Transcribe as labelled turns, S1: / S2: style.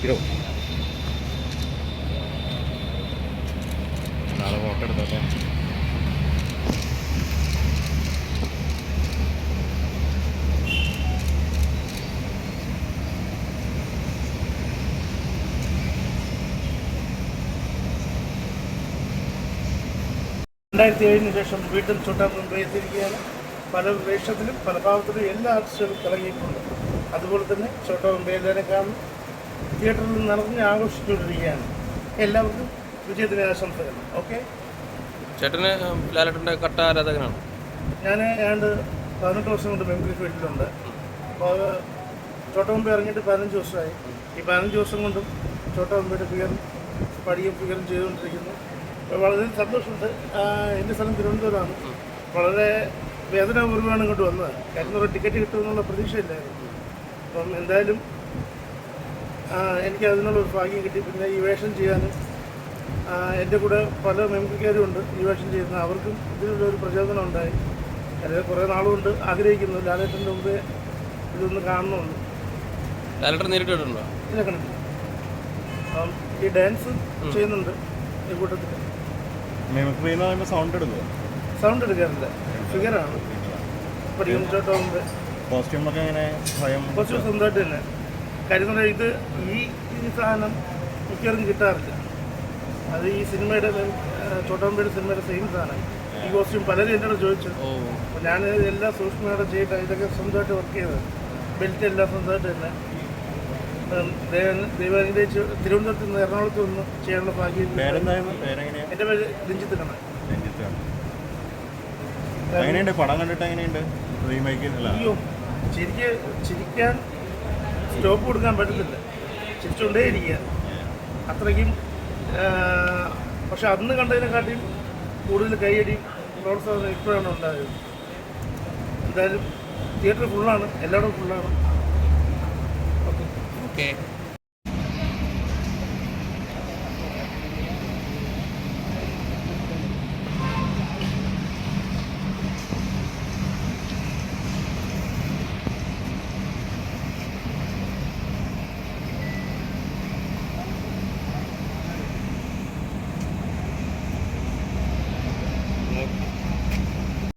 S1: Hero നാളെ photo എടുത്തോട്ടെ.
S2: രണ്ടായിരത്തി ഏഴിന് ശേഷം വീണ്ടും ചൂട്ടാൻ മുമ്പേ എത്തിയിരിക്കുകയാണ് പല വേഷത്തിലും പല ഭാവത്തിലും എല്ലാ ആർട്ടിസ്റ്റുകളും തിളങ്ങിയിട്ടുണ്ട്. അതുപോലെ തന്നെ ചോട്ടാ മുമ്പേ എല്ലാവരും കാണും തിയേറ്ററിൽ നടന്ന് ആഘോഷിച്ചുകൊണ്ടിരിക്കുകയാണ്. എല്ലാവർക്കും വിജയത്തിന് ആശംസകൾ ഓക്കെ?
S3: ചേട്ടന് ലാലേട്ടന്റെ കട്ട ആരാധകനാണ്?
S2: ഞാൻ ഏതാണ്ട് പതിനെട്ട് വർഷം കൊണ്ട് മെമ്പറി ഫീൽഡിലുണ്ട്. അപ്പോൾ ചോട്ട മുമ്പേ ഇറങ്ങിയിട്ട് പതിനഞ്ച് വർഷമായി. ഈ പതിനഞ്ച് വർഷം കൊണ്ടും ചോട്ട മുമ്പയുടെ ഫിഗറും പഠിയും ഫിഗറും ചെയ്തുകൊണ്ടിരിക്കുന്നു വളരെ സന്തോഷമുണ്ട്. എന്റെ സ്ഥലം തിരുവനന്തപുരമാണ്. വളരെ വേദനാപൂർവമാണ് ഇങ്ങോട്ട് വന്നത്. കാരണം ഒരു ടിക്കറ്റ് കിട്ടുമെന്നുള്ള പ്രതീക്ഷയില്ലായിരുന്നു. അപ്പം എന്തായാലും എനിക്ക് അതിനുള്ള ഒരു ഭാഗ്യം കിട്ടി. പിന്നെ ഈ വേഷം ചെയ്യാനും എന്റെ കൂടെ പല മെമ്പർക്കാരും ഉണ്ട് ഈ വേഷം ചെയ്യുന്ന അവർക്കും ഇതിനുള്ളൊരു പ്രചോദനം ഉണ്ടായി. അതായത് കുറേ നാളുകൊണ്ട് ആഗ്രഹിക്കുന്നു. ലാലേട്ടന്റെ മുമ്പേ ഇതൊന്ന് കാണണമെന്ന്.
S3: ലാലേട്ടൻ നേരിട്ട് കണ്ടിട്ടുണ്ടോ
S2: ഇതിനെ കണ്ടിട്ടില്ല. അപ്പം ഈ ഡാൻസ് ചെയ്യുന്നുണ്ട് ഈ കൂട്ടത്തിൽ.
S1: മിമിക്രി എന്ന് പറയുമ്പോൾ സൗണ്ട് എടുക്കുക
S2: സൗണ്ട് എടുക്കാറില്ല ഫിഗറാണ് പഠിക്കും ചോട്ടോ മുമ്പ്
S1: കോസ്റ്റ്യൂമൊക്കെ എങ്ങനെ? സ്വയം
S2: കുറച്ച് സ്വന്തമായിട്ട് തന്നെ. പറഞ്ഞാൽ ഇത് ഈ ഈ സാധനം മിക്കവാറും കിട്ടാറില്ല. അത് ഈ സിനിമയുടെ ചോട്ടാമ്പയുടെ സിനിമയുടെ സെയിം സാധനം. ഈ കോസ്റ്റ്യൂം പലരും എന്നോട് ചോദിച്ചു. അപ്പോൾ ഞാൻ എല്ലാ സൂക്ഷ്മയോടെ ചെയ്തിട്ട് ഇതൊക്കെ സ്വന്തമായിട്ട് വർക്ക് ചെയ്തത് ബെൽറ്റ് എല്ലാം സ്വന്തമായിട്ട് തന്നെ. ഉം, ദൈവം- ദൈവം അനുഗ്രഹിച്ച് തിരുവനന്തപുരത്ത് നിന്ന് എറണാകുളത്ത് നിന്ന് ചെയ്യാനുള്ള ഭാഗ്യം എന്റെ പേര് രഞ്ജിത്ത് കണ്ണൻ.
S1: രഞ്ജിത്താണ് എങ്ങനെയുണ്ട്? പടം കണ്ടിട്ട് എങ്ങനെയുണ്ട്?
S2: അയ്യോ ചിരിക്ക് ചിരിക്കാൻ സ്റ്റോപ്പ് കൊടുക്കാൻ പറ്റത്തില്ല. ചിരിച്ചുകൊണ്ടേയിരിക്കുക അത്രയ്ക്കും ആ, പക്ഷെ അന്ന് കണ്ടതിനെക്കാട്ടിയും കൂടുതൽ കൈയടി പ്രോത്സാഹനം ഇപ്പോഴാണ് ഉണ്ടായത്. എന്തായാലും തിയേറ്റർ ഫുള്ളാണ് എല്ലായിടവും ഫുള്ളാണ്
S3: ഓക്കെ